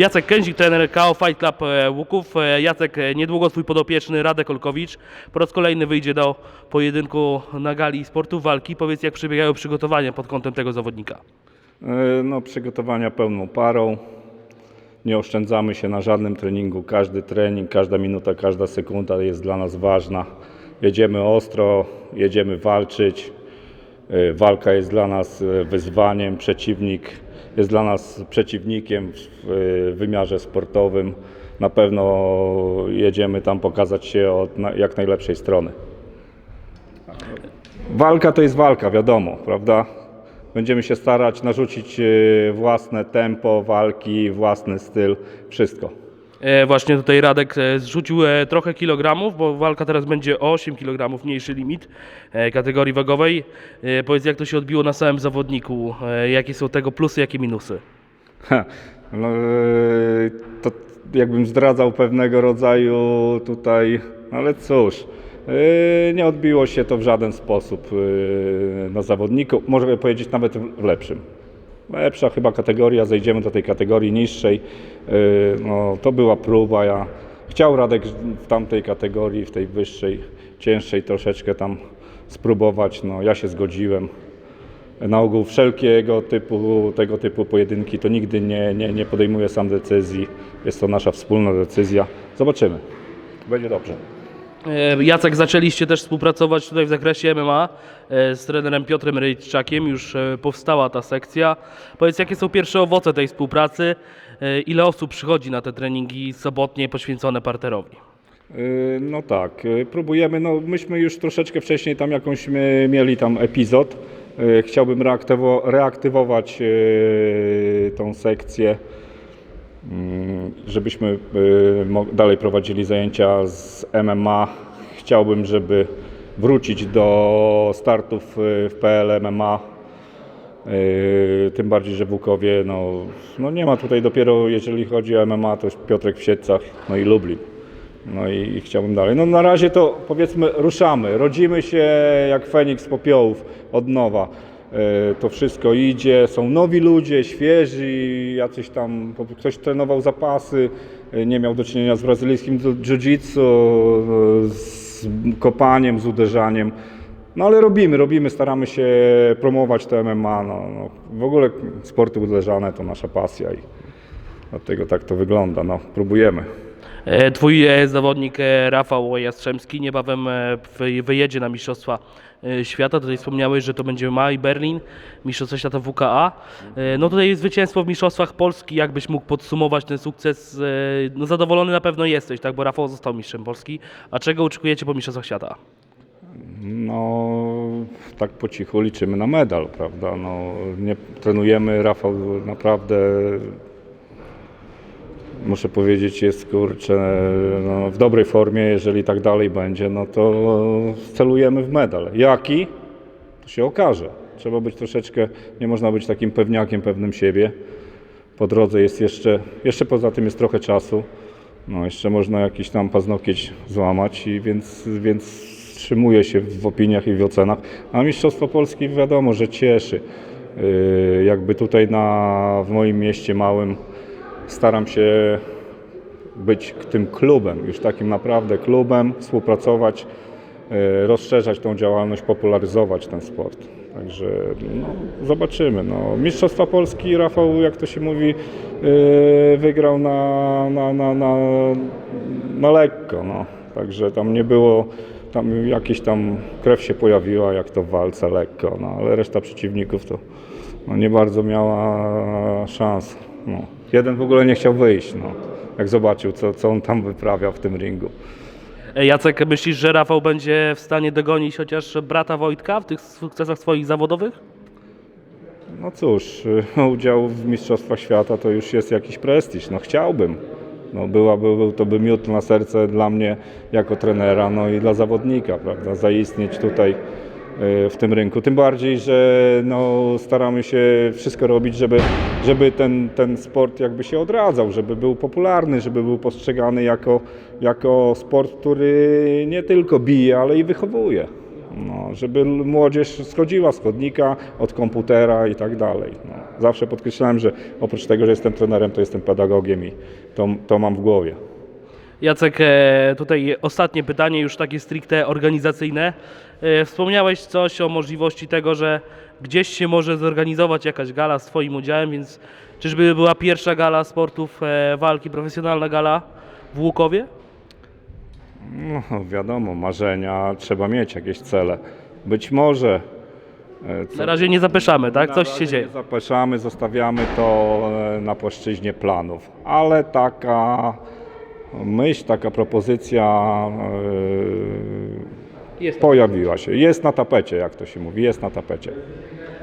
Jacek Kęzik, trener KO Fight Club e, Łuków. E, Jacek, e, niedługo twój podopieczny Radek Olkowicz po raz kolejny wyjdzie do pojedynku na gali sportu walki. Powiedz, jak przebiegają przygotowania pod kątem tego zawodnika. No, przygotowania pełną parą. Nie oszczędzamy się na żadnym treningu. Każdy trening, każda minuta, każda sekunda jest dla nas ważna. Jedziemy ostro, jedziemy walczyć. E, Walka jest dla nas e, wyzwaniem, przeciwnik jest dla nas przeciwnikiem w e, wymiarze sportowym. Na pewno jedziemy tam pokazać się od jak najlepszej strony. Walka to jest walka, wiadomo, prawda? Będziemy się starać narzucić własne tempo walki, własny styl, wszystko. E, Właśnie tutaj Radek e, zrzucił e, trochę kilogramów, bo walka teraz będzie o 8 kg, mniejszy limit kategorii wagowej. Powiedz, jak to się odbiło na samym zawodniku? Jakie są tego plusy, jakie minusy? Ha, no, to jakbym zdradzał pewnego rodzaju tutaj, ale cóż, nie odbiło się to w żaden sposób na zawodniku, można powiedzieć nawet w lepszym. Lepsza chyba kategoria, zejdziemy do tej kategorii niższej. E, No, to była próba. Ja chciał Radek w tamtej kategorii, w tej wyższej, cięższej troszeczkę tam spróbować. No, ja się zgodziłem. Na ogół wszelkiego typu, tego typu pojedynki to nigdy nie, nie, nie podejmuję sam decyzji. Jest to nasza wspólna decyzja. Zobaczymy. Będzie dobrze. E, Jacek, zaczęliście też współpracować tutaj w zakresie MMA e, z trenerem Piotrem Rejczakiem. Już e, powstała ta sekcja. Powiedz, jakie są pierwsze owoce tej współpracy? Ile osób przychodzi na te treningi sobotnie poświęcone parterowi? No tak, próbujemy. No, myśmy już troszeczkę wcześniej tam jakąś mieli tam epizod. Chciałbym reaktywo, reaktywować tą sekcję, żebyśmy mo- dalej prowadzili zajęcia z MMA. Chciałbym, żeby wrócić do startów yy, w PL MMA. Yy, Tym bardziej, że w no, no nie ma tutaj dopiero, jeżeli chodzi o MMA, to jest Piotrek w Siedcach, no i Lublin. No i, i chciałbym dalej. No na razie to powiedzmy ruszamy, rodzimy się jak Feniks z popiołów od nowa. Yy, To wszystko idzie, są nowi ludzie, świeżi, jacyś tam, ktoś trenował zapasy, yy, nie miał do czynienia z brazylijskim jiu-jitsu, yy, z kopaniem, z uderzaniem. No ale robimy, robimy, staramy się promować to MMA. No, no. W ogóle sporty uderzane to nasza pasja i dlatego tak to wygląda. No, próbujemy. E, Twój e, zawodnik e, Rafał Jastrzębski niebawem wy- wyjedzie na Mistrzostwa Świata. Tutaj wspomniałeś, że to będzie maj, Berlin, Mistrzostwa Świata WKA. No tutaj zwycięstwo w Mistrzostwach Polski. Jakbyś mógł podsumować ten sukces? No zadowolony na pewno jesteś, tak? Bo Rafał został mistrzem Polski. A czego oczekujecie po Mistrzostwach Świata? No, tak po cichu liczymy na medal, prawda? No, nie trenujemy, Rafał naprawdę, muszę powiedzieć, jest kurczę no, w dobrej formie. Jeżeli tak dalej będzie, no to celujemy w medal. Jaki? To się okaże. Trzeba być troszeczkę, nie można być takim pewniakiem pewnym siebie. Po drodze jest jeszcze, jeszcze poza tym jest trochę czasu. No, jeszcze można jakiś tam paznokieć złamać, i więc, więc wstrzymuję się w opiniach i w ocenach. A Mistrzostwo Polski wiadomo, że cieszy. Yy, Jakby tutaj na, w moim mieście małym staram się być tym klubem, już takim naprawdę klubem, współpracować, yy, rozszerzać tą działalność, popularyzować ten sport. Także no, zobaczymy. No. Mistrzostwa Polski Rafał, jak to się mówi, yy, wygrał na, na, na, na, na lekko. No. Także tam nie było, tam jakieś tam krew się pojawiła, jak to w walce lekko, no, ale reszta przeciwników to no, nie bardzo miała szans. No. Jeden w ogóle nie chciał wyjść, no, jak zobaczył, co, co on tam wyprawia w tym ringu. E, Jacek, myślisz, że Rafał będzie w stanie dogonić chociaż brata Wojtka w tych sukcesach swoich zawodowych? No cóż, y, udział w Mistrzostwach Świata to już jest jakiś prestiż. No chciałbym. No byłaby, był to by miód na serce dla mnie jako trenera, no i dla zawodnika, prawda, zaistnieć tutaj w tym rynku. Tym bardziej, że no, staramy się wszystko robić, żeby, żeby ten, ten sport jakby się odradzał, żeby był popularny, żeby był postrzegany jako, jako sport, który nie tylko bije, ale i wychowuje. No, żeby młodzież schodziła z chodnika, od komputera i tak dalej. No, zawsze podkreślałem, że oprócz tego, że jestem trenerem, to jestem pedagogiem i to, to mam w głowie. Jacek, e, tutaj ostatnie pytanie, już takie stricte organizacyjne. E, Wspomniałeś coś o możliwości tego, że gdzieś się może zorganizować jakaś gala z Twoim udziałem, więc czyżby była pierwsza gala sportów e, walki, profesjonalna gala w Łukowie? No, wiadomo, marzenia, trzeba mieć jakieś cele. Być może. co- Na razie nie zapeszamy, tak? Na Coś się dzieje. Nie zapeszamy, zostawiamy to na płaszczyźnie planów, ale taka myśl, taka propozycja e, Jest. pojawiła się. Jest na tapecie, jak to się mówi, jest na tapecie.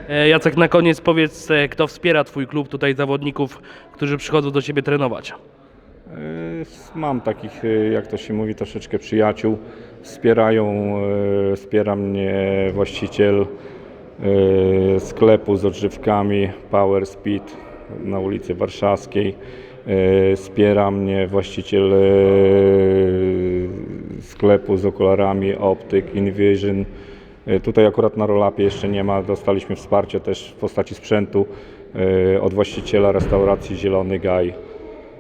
E, Jacek, na koniec powiedz, e, kto wspiera Twój klub, tutaj zawodników, którzy przychodzą do Ciebie trenować. Mam takich, jak to się mówi, troszeczkę przyjaciół. Wspierają, wspiera mnie właściciel sklepu z odżywkami Power Speed na ulicy Warszawskiej. E, Wspiera mnie właściciel e, sklepu z okularami Optyk Invision. E, Tutaj akurat na rolapie jeszcze nie ma. Dostaliśmy wsparcie też w postaci sprzętu od właściciela restauracji Zielony Gaj.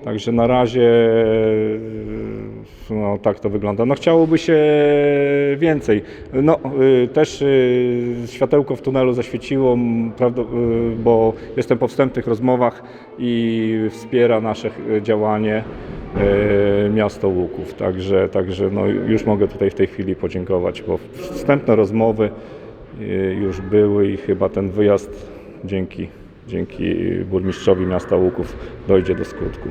Także na razie e, no, tak to wygląda. No chciałoby się więcej. No y, też y, światełko w tunelu zaświeciło, bo jestem po wstępnych rozmowach i wspiera nasze działanie miasto Łuków. Także, także no, już mogę tutaj w tej chwili podziękować, bo wstępne rozmowy już były i chyba ten wyjazd dzięki, dzięki burmistrzowi miasta Łuków dojdzie do skutku.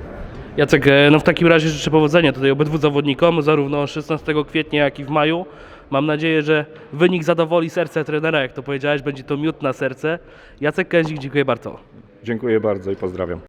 Jacek, e, no w takim razie życzę powodzenia tutaj obydwu zawodnikom, zarówno 16 kwietnia, jak i w maju. Mam nadzieję, że wynik zadowoli serce trenera, jak to powiedziałeś, będzie to miód na serce. Jacek Kęzik, dziękuję bardzo. Dziękuję bardzo i pozdrawiam.